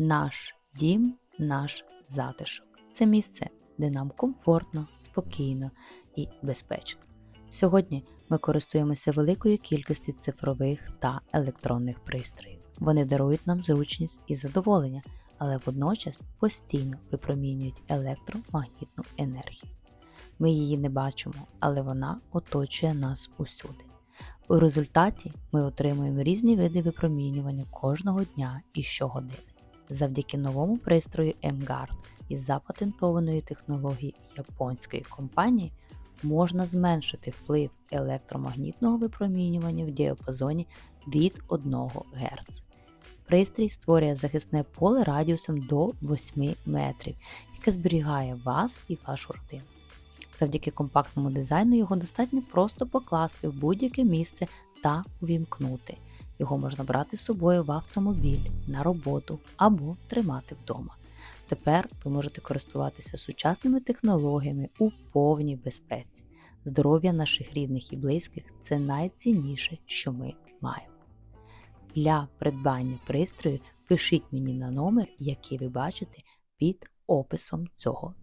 Наш дім, наш затишок. Це місце, де нам комфортно, спокійно і безпечно. Сьогодні ми користуємося великою кількістю цифрових та електронних пристроїв. Вони дарують нам зручність і задоволення, але водночас постійно випромінюють електромагнітну енергію. Ми її не бачимо, але вона оточує нас усюди. У результаті ми отримуємо різні види випромінювання кожного дня і щогодини. Завдяки новому пристрою MGuard із запатентованої технології японської компанії можна зменшити вплив електромагнітного випромінювання в діапазоні від 1 Гц. Пристрій створює захисне поле радіусом до 8 метрів, яке зберігає вас і вашу родину. Завдяки компактному дизайну його достатньо просто покласти в будь-яке місце та увімкнути. Його можна брати з собою в автомобіль, на роботу або тримати вдома. Тепер ви можете користуватися сучасними технологіями у повній безпеці. Здоров'я наших рідних і близьких це найцінніше, що ми маємо. Для придбання пристрою пишіть мені на номер, який ви бачите під описом цього